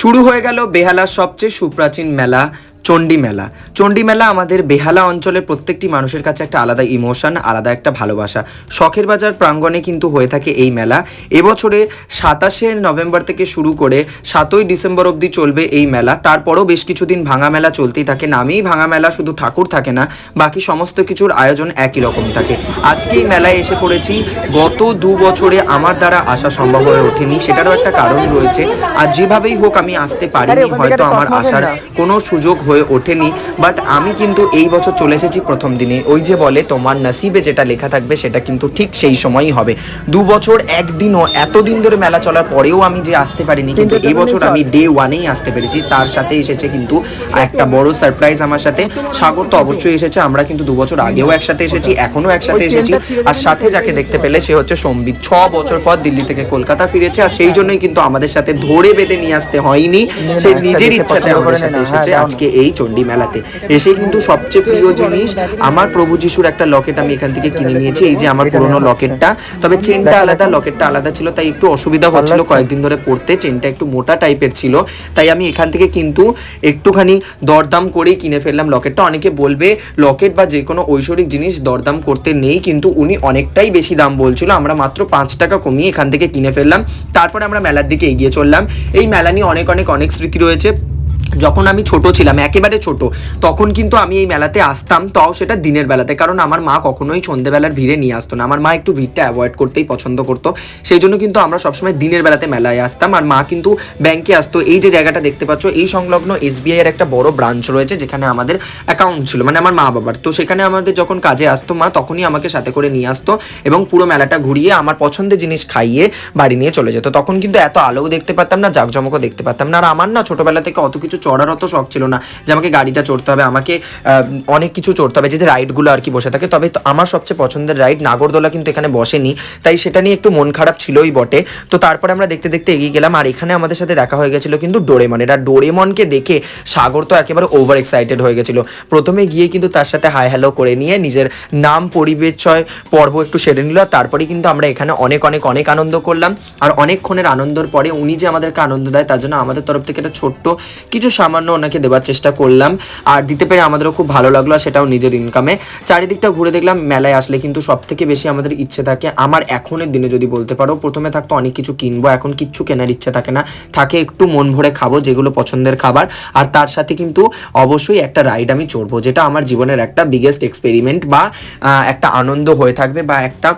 শুরু হয়ে গেল বেহালার সবচেয়ে সুপ্রাচীন মেলা চণ্ডী মেলা চণ্ডী মেলা আমাদের বেহালা অঞ্চলের প্রত্যেকটি মানুষের কাছে একটা আলাদা ইমোশন আলাদা একটা ভালোবাসা। শখের বাজার প্রাঙ্গণে কিন্তু হয়ে থাকে এই মেলা। এবছরে সাতাশে নভেম্বর থেকে শুরু করে সাতই ডিসেম্বর অবধি চলবে এই মেলা। তারপরও বেশ কিছুদিন ভাঙা মেলা চলতেই থাকে। নামেই ভাঙা মেলা শুধু ঠাকুর থাকে না বাকি সমস্ত কিছুর আয়োজন একই রকম থাকে। আজকে এই মেলায় এসে পড়েছি। গত দু বছরে আমার দ্বারা আসা সম্ভব হয়ে ওঠেনি। সেটারও একটা কারণ রয়েছে। আর যেভাবেই হোক আমি আসতে পারিনি হয়তো আমার আসার কোনো সুযোগ হয়ে ওঠেনি বাট আমি কিন্তু এই বছর চলে এসেছি প্রথম দিনে। ওই যে বলে তোমার নসিবে যেটা লেখা থাকবে সেটা কিন্তু ঠিক সেই সময়ই হবে। দু বছর একদিনও এতদিন ধরে মেলা চলার পরেও আমি যে আসতে পারিনি কিন্তু এই বছর আমি ডে ওয়ানেই আসতে পেরেছি। তার সাথে এসেছে কিন্তু একটা বড় সারপ্রাইজ আমার সাথে। সাগর তো অবশ্যই এসেছে আমরা কিন্তু দু বছর আগেও একসাথে এসেছি এখনও একসাথে এসেছি। আর সাথে যাকে দেখতে পেলে সে হচ্ছে সম্বিত ছ বছর পর দিল্লি থেকে কলকাতা ফিরেছে আর সেই জন্যই কিন্তু আমাদের সাথে ধরে বেঁধে নিয়ে আসতে হয়নি। সে নিজের ইচ্ছাতে আমাদের সাথে এসেছে। আজকে এই চণ্ডী মেলাতে। এসে কিন্তু সবচেয়ে প্রিয় জিনিস আমার প্রভু যিশুর একটা লকেট আমি এখান থেকে কিনে নিয়েছি। এই যে আমার পুরনো লকেটটা তবে চেনটা আলাদা লকেটটা আলাদা ছিল তাই একটু অসুবিধা হচ্ছিল। কয়েকদিন ধরে পড়তে চেনটা একটু মোটা টাইপের ছিল তাই আমি এখান থেকে কিন্তু একটুখানি দরদাম করেই কিনে ফেললাম লকেটটা। অনেকে বলবে লকেট বা যে কোনো ঐশ্বরিক জিনিস দরদাম করতে নেই কিন্তু উনি অনেকটাই বেশি দাম বলছিল। আমরা মাত্র পাঁচ টাকা কমিয়ে এখান থেকে কিনে ফেললাম। তারপরে আমরা মেলার দিকে এগিয়ে চললাম। এই মেলা নিয়ে অনেক অনেক অনেক স্মৃতি রয়েছে। যখন আমি ছোট ছিলাম, একেবারে ছোট, তখন কিন্তু আমি এই মেলাতে আসতাম, তাও সেটা দিনের বেলাতে। কারণ আমার মা কখনোই সন্ধেবেলার ভিড়ে নিয়ে আসতো না। আমার মা একটু ভিড়টা অ্যাভয়েড করতেই পছন্দ করতো। সেই জন্য কিন্তু আমরা সবসময় দিনের বেলাতে মেলায় আসতাম। আর মা কিন্তু ব্যাংকে আসতো। এই যে জায়গাটা দেখতে পাচ্ছ, এই সংলগ্ন এসবিআই এর একটা বড় ব্রাঞ্চ রয়েছে, যেখানে আমাদের অ্যাকাউন্ট ছিল মানে আমার মা বাবার। তো সেখানে আমাদের যখন কাজে আসতো মা, তখনই আমাকে সাথে করে নিয়ে আসতো এবং পুরো মেলাটা ঘুরিয়ে আমার পছন্দের জিনিস খাইয়ে বাড়ি নিয়ে চলে যেত। তখন কিন্তু এত আলোও দেখতে পারতাম না, জাঁকজমকও দেখতে পারতাম না। আর আমার না ছোটোবেলা থেকে অত কিছু চড়ার অত শখ ছিল না যে আমাকে গাড়িটা চড়তে হবে, আমাকে অনেক কিছু চড়তে হবে, যে যে রাইডগুলো আর কি বসে থাকে। তবে আমার সবচেয়ে পছন্দের রাইড নাগরদোলা কিন্তু এখানে বসেনি। তাই সেটা নিয়ে একটু মন খারাপ ছিলই বটে। তো তারপরে আমরা দেখতে দেখতে এগিয়ে গেলাম আর এখানে আমাদের সাথে দেখা হয়ে গেছিল কিন্তু ডোরেমনের আর ডোরেমনকে দেখে সাগর তো একেবারে ওভার এক্সাইটেড হয়ে গেছিল। প্রথমে গিয়ে কিন্তু তার সাথে হাই হ্যালো করে নিয়ে নিজের নাম পরিবেশয় পর্ব একটু সেরে নিল। আর তারপরে কিন্তু আমরা এখানে অনেক অনেক অনেক আনন্দ করলাম। আর অনেকক্ষণের আনন্দর পরে উনি যে আমাদেরকে আনন্দ দেয় তার জন্য আমাদের তরফ থেকে একটা ছোট্ট কিছু সামান্য ওনাকে দেওয়ার চেষ্টা করলাম। আর দিতে পেরে আমাদেরও খুব ভালো লাগল আর সেটাও নিজের ইনকামে চারিদিকটা ঘুরে দেখলাম, মেলায় আসলে কিন্তু সব থেকে বেশি আমাদের ইচ্ছে থাকে। আমার এখনের দিনে যদি বলতে পারো, প্রথমে থাকতো অনেক কিছু কিনবো, এখন কিচ্ছু কেনার ইচ্ছে থাকে না। থাকে একটু মন ভরে খাব যেগুলো পছন্দের খাবার। আর তার সাথে কিন্তু অবশ্যই একটা রাইড আমি চড়বো, যেটা আমার জীবনের একটা বিগেস্ট এক্সপেরিমেন্ট বা একটা আনন্দ হয়ে থাকবে বা একটা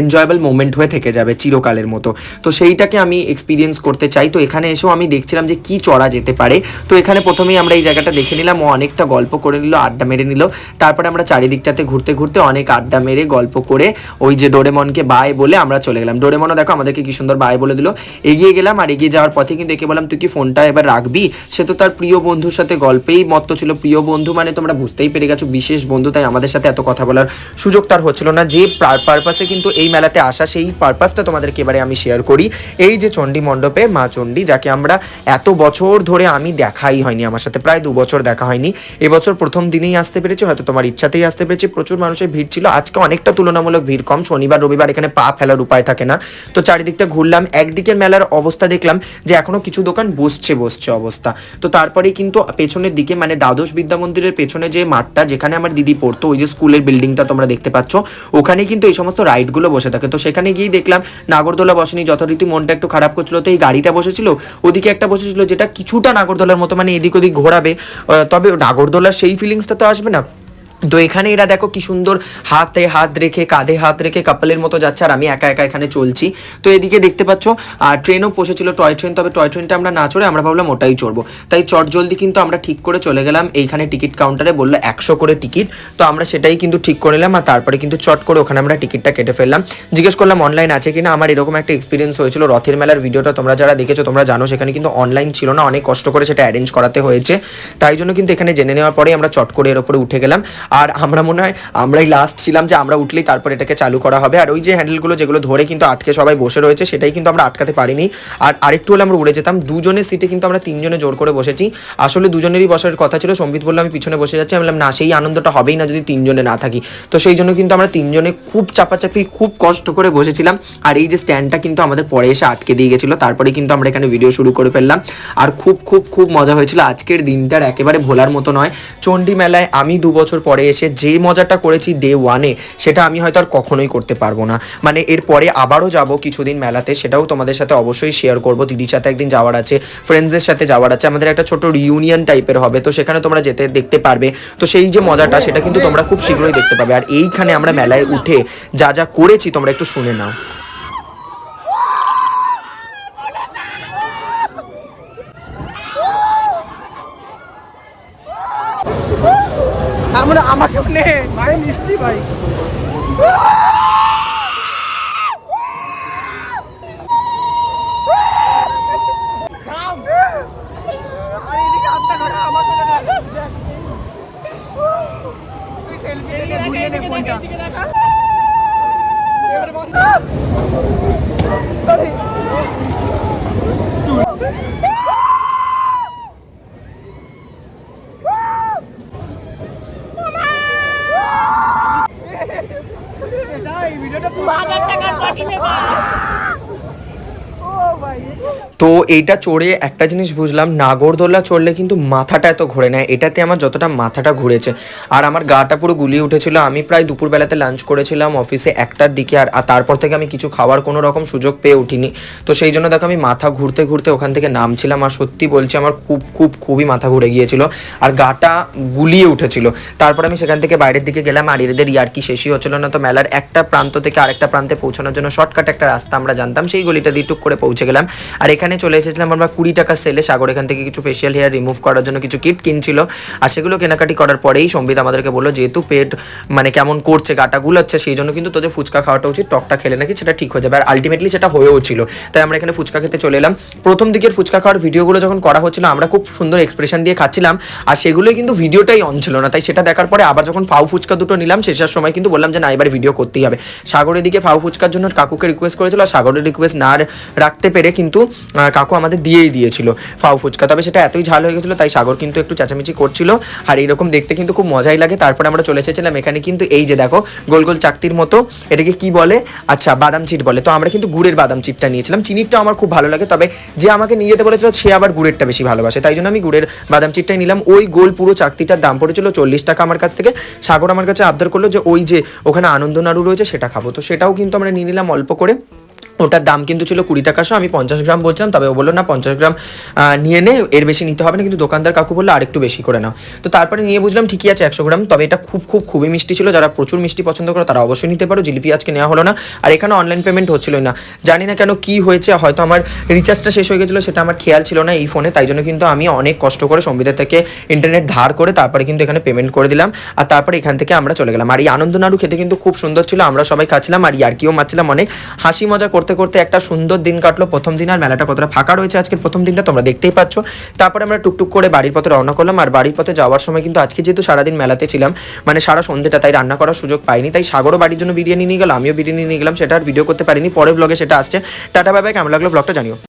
এনজয়েবল মোমেন্ট হয়ে থেকে যাবে চিরকালের মতো। তো সেইটাকে আমি এক্সপিরিয়েন্স করতে চাই। তো এখানে এসেও আমি দেখছিলাম যে কি চড়া যেতে পারে। তো এখানে প্রথমেই আমরা এই জায়গাটা দেখে নিলাম। ও অনেকটা গল্প করে নিল, আড্ডা মেরে নিল। তারপরে আমরা চারিদিকটাতে ঘুরতে ঘুরতে অনেক আড্ডা মেরে গল্প করে ওই যে ডোরেমনকে বাই বলে আমরা চলে গেলাম। ডোরেমনও দেখো আমাদেরকে কি সুন্দর বাই বলে দিল। এগিয়ে গেলাম আর এগিয়ে যাওয়ার পথে কিন্তু একে বললাম, তুই কি ফোনটা এবার রাখবি? সে তো তার প্রিয় বন্ধুর সাথে গল্পেই মত্ত ছিল। প্রিয় বন্ধু মানে তোমরা বুঝতেই পেরে গেছো, বিশেষ বন্ধু, তাই আমাদের সাথে এত কথা বলার সুযোগ তার হচ্ছিল না। যে পারপাসে কিন্তু এই মেলাতে আসা, সেই পারপাসটা তোমাদেরকে এবারে আমি শেয়ার করি। এই যে চণ্ডী মণ্ডপে মা চণ্ডী, যাকে আমরা এত বছর ধরে আমি দেখাই হয়নি, আমার সাথে প্রায় দু বছর দেখা হয়নি। এবছর প্রথম দিনেই আসতে পেরেছি, হয়তো তোমার ইচ্ছাতেই আসতে পেরেছি। প্রচুর মানুষের ভিড় ছিল। আজকে অনেকটা তুলনামূলক ভিড় কম। শনিবার, রবিবার এখানে পা ফেলার উপায় থাকে না। তো চারিদিকটা ঘুরলাম। একদিকের মেলার অবস্থা দেখলাম যে এখনও কিছু দোকান বসছে বসছে অবস্থা। তো তারপরেই কিন্তু পেছনের দিকে মানে দ্বাদশ বিদ্যা মন্দিরের পেছনে যে মাঠটা, যেখানে আমার দিদি পড়তো, ওই যে স্কুলের বিল্ডিংটা তোমরা দেখতে পাচ্ছ ওখানে কিন্তু এই সমস্ত রাইডগুলো বসে থাকে। তো সেখানে গিয়ে দেখলাম, নাগরদোলা বসেনি, যথারীতি মনটা একটু খারাপ করছিল, তো এই গাড়িটা বসেছিল। ওদিকে একটা বসেছিল যেটা কিছুটা নাগরদোলার মতো মানে এদিক ওদিক ঘোরাবে তবে নাগরদোলার সেই ফিলিংসটা তো আসবে না। তো এখানে এরা দেখো কি সুন্দর হাতে হাত রেখে, কাঁধে হাত রেখে কাপলের মতো যাচ্ছে আর আমি একা একা এখানে চলছি। তো এদিকে দেখতে পাচ্ছ আর ট্রেনও পৌঁছেছিল টয় ট্রেন তবে টয় ট্রেনটা আমরা না চড়ে আমরা ভাবলাম ওটাই চড়বো। তাই চট জলদি কিন্তু আমরা ঠিক করে চলে গেলাম। এইখানে টিকিট কাউন্টারে বলল একশো করে টিকিট। তো আমরা সেটাই কিন্তু ঠিক করে নিলাম আর তারপরে কিন্তু চট করে ওখানে আমরা টিকিটটা কেটে ফেললাম। জিজ্ঞেস করলাম অনলাইন আছে কিনা? আমার এরকম একটা এক্সপিরিয়েন্স হয়েছিল রথের মেলার ভিডিওটা তোমরা যারা দেখেছ, তোমরা জানো সেখানে কিন্তু অনলাইন ছিল না। অনেক কষ্ট করে সেটা অ্যারেঞ্জ করাতে হয়েছে। তাই জন্য কিন্তু এখানে জেনে নেওয়ার পরেই আমরা চট করে এর উপরে উঠে গেলাম। আর আমরা মনে হয়, আমরাই লাস্ট ছিলাম যে আমরা উঠলেই তারপর এটাকে চালু করা হবে। আর ওই যে হ্যান্ডেলগুলো যেগুলো ধরে কিন্তু আটকে সবাই বসে রয়েছে, সেটাই কিন্তু আমরা আটকাতে পারিনি। আর আরেকটু হলে আমরা উড়ে যেতাম। দুজনের সিটে কিন্তু আমরা তিনজনে জোর করে বসেছি। আসলে দুজনেরই বসার কথা ছিল। সম্বিত বলল, আমি পিছনে বসে যাচ্ছি। আমি বললাম, না, সেই আনন্দটা হবেই না যদি তিনজনে না থাকি। তো সেই জন্য কিন্তু আমরা তিনজনে খুব চাপাচাপি, খুব কষ্ট করে বসেছিলাম। আর এই যে স্ট্যান্ডটা কিন্তু আমাদের পরে এসে আটকে দিয়ে গেছিল। তারপরে কিন্তু আমরা এখানে ভিডিও শুরু করে ফেললাম। আর খুব খুব খুব মজা হয়েছিল। আজকের দিনটার একেবারে ভোলার মতো নয়। চণ্ডী মেলায় আমি দু বছর পরে এসে যে মজাটা করেছি ডে ওয়ানে সেটা আমি হয়তো আর কখনোই করতে পারব না। মানে এরপরে আবারও যাব কিছুদিন মেলাতে, সেটাও তোমাদের সাথে অবশ্যই শেয়ার করব। দিদির সাথে একদিন যাওয়ার আছে ফ্রেন্ডসদের সাথে যাওয়ার আছে, আমাদের একটা ছোট রিউনিয়ন টাইপের হবে, তো সেখানে তোমরা যেতে দেখতে পারবে। তো সেই যে মজাটা, সেটা কিন্তু তোমরা খুব শীঘ্রই দেখতে পাবে। আর এইখানে আমরা মেলায় উঠে যা যা করেছি তোমরা একটু শুনে নাও। আমরা আমাকে নে ভাই নিচ্ছি ভাই। থাম। তো এইটা চড়ে একটা জিনিস বুঝলাম নাগরদোল্লা চড়লে কিন্তু মাথাটা এত ঘুরে নেয় এটাতে আমার যতটা মাথাটা ঘুরেছে। আর আমার গাটা পুরো গুলিয়ে উঠেছিল, আমি প্রায় দুপুরবেলাতে লাঞ্চ করেছিলাম অফিসে একটার দিকে, আর আর তারপর থেকে আমি কিছু খাওয়ার কোনো রকম সুযোগ পেয়ে উঠিনি। তো সেই জন্য দেখো আমি মাথা ঘুরতে ঘুরতে ওখান থেকে নামছিলাম, আর সত্যি বলছি আমার খুব খুব, খুবই মাথা ঘুরে গিয়েছিল, আর গাটা গুলিয়ে উঠেছিল। তারপর আমি সেখান থেকে বাইরের দিকে গেলাম, আর এদের ইয়ার্কি শেষই হচ্ছিল না, তো মেলার একটা প্রান্ত থেকে আরেকটা প্রান্তে পৌঁছানোর জন্য শর্টকাট একটা রাস্তা আমরা জানতাম, সেই গলিটা দিয়ে টুক করে পৌঁছে গেলাম। আর এখানে চলে এসেছিলাম আমরা কুড়ি টাকা সেলে সাগর এখান থেকে কিছু ফেশিয়াল হেয়ার রিমুভ করার জন্য কিছু কিট কিনছিল। আর সেগুলো কেনাকাটি করার পরেই সম্বিত আমাদেরকে বলল, যেহেতু পেট মানে কেমন করছে, গাটা গুলাচ্ছে, সেই জন্য কিন্তু তোদের ফুচকা খাওয়াটা উচিত, টকটা খেলে নাকি সেটা ঠিক হয়ে যাবে। আর আলটিমেটলি সেটা হয়েও ছিল। তাই আমরা এখানে ফুচকা খেতে চলে এলাম। প্রথম দিকের ফুচকা খাওয়ার ভিডিওগুলো যখন করা হচ্ছিল, আমরা খুব সুন্দর এক্সপ্রেশন দিয়ে খাচ্ছিলাম। আর সেগুলোই কিন্তু ভিডিওটাই অন ছিল না। তাই সেটা দেখার পরে আবার যখন ফাউ ফুচকা দুটো নিলাম শেষের সময় কিন্তু বললাম যে, না, এবার ভিডিও করতেই হবে। সাগরের দিকে ফাউ ফুচকার জন্য কাকুকে রিকোয়েস্ট করেছিল। আর সাগরের রিকোয়েস্ট না রাখতে পেরে কিন্তু কাকু আমাদের দিয়েই দিয়েছিল ফাউ ফুচকা। তবে সেটা এতই ঝাল হয়ে গেছিল, তাই সাগর কিন্তু একটু চেঁচামেচি করছিল। আর এইরকম দেখতে কিন্তু খুব মজাই লাগে। তারপরে আমরা চলে এসেছিলাম এখানে কিন্তু এই যে দেখো, গোল গোল চাকতির মতো। এটাকে কি বলে? আচ্ছা বাদাম চিট বলে। তো আমরা কিন্তু গুড়ের বাদাম চিটটা নিয়েছিলাম। চিনিরটা আমার খুব ভালো লাগে। তবে যে আমাকে নিয়ে যেতে বলেছিল, সে আবার গুড়েরটা বেশি ভালোবাসে। তাই জন্য আমি গুড়ের বাদাম চিটটাই নিলাম। ওই গোল পুরো চাকতিটার দাম পড়েছিল চল্লিশ টাকা আমার কাছ থেকে। সাগর আমার কাছে আবদার করল যে ওই যে ওখানে আনন্দ নাড়ু রয়েছে, সেটা খাব। তো সেটাও কিন্তু আমরা নিয়ে নিলাম অল্প করে। ওটার দাম কিন্তু ছিল কুড়ি টাকাশো আমি পঞ্চাশ গ্রাম বলছিলাম, তবে ও বলল, না, পঞ্চাশ গ্রাম নিয়ে নে, এর বেশি নিতে হবে না। কিন্তু দোকানদার কাকু বলল, আরেকটু বেশি করে নাও। তো তারপরে নিয়ে বুঝলাম, ঠিকই আছে, একশো গ্রাম। তবে এটা খুব খুব, খুবই মিষ্টি ছিল। যারা প্রচুর মিষ্টি পছন্দ করে, তারা অবশ্যই নিতে পারো। জিলিপি আজকে নেওয়া হলো না। আর এখানে অনলাইন পেমেন্ট হচ্ছিলই না। জানি না কেন কি হয়েছে, হয়তো আমার রিচার্জটা শেষ হয়ে গেছিল, সেটা আমার খেয়াল ছিল না এই ফোনে তাই জন্য কিন্তু আমি অনেক কষ্ট করে সম্বিদের থেকে ইন্টারনেট ধার করে তারপরে কিন্তু এখানে পেমেন্ট করে দিলাম। আর তারপরে এখান থেকে আমরা চলে গেলাম। আর এই আনন্দ নাড়ু খেতে কিন্তু খুব সুন্দর ছিল। আমরা সবাই খাচ্ছিলাম, আর ইয়ার্কিও মারছিলাম অনেক। হাসি মজা করতে করতে একটা সুন্দর দিন কাটলো। প্রথম দিন আর মেলাটা কতটা ফাঁকা রয়েছে আজকের প্রথম দিনটা তোমরা দেখতেই পাচ্ছ। তারপরে আমরা টুকটুক করে বাড়ির পথে রওনা করলাম। আর বাড়ির পথে যাওয়ার সময় কিন্তু আজকে যেহেতু সারাদিন মেলাতে ছিলাম মানে সারা সন্ধ্যেটা তাই রান্না করার সুযোগ পাইনি। তাই সাগরও বাড়ির জন্য বিরিয়ানি নিয়ে গেল, আমিও বিরিয়ানি নিয়ে গেলাম, সেটা আর ভিডিও করতে পারিনি। পরে ব্লগে সেটা আসছে। টাটা বাবাই কেমন লাগল ব্লগটা জানিও।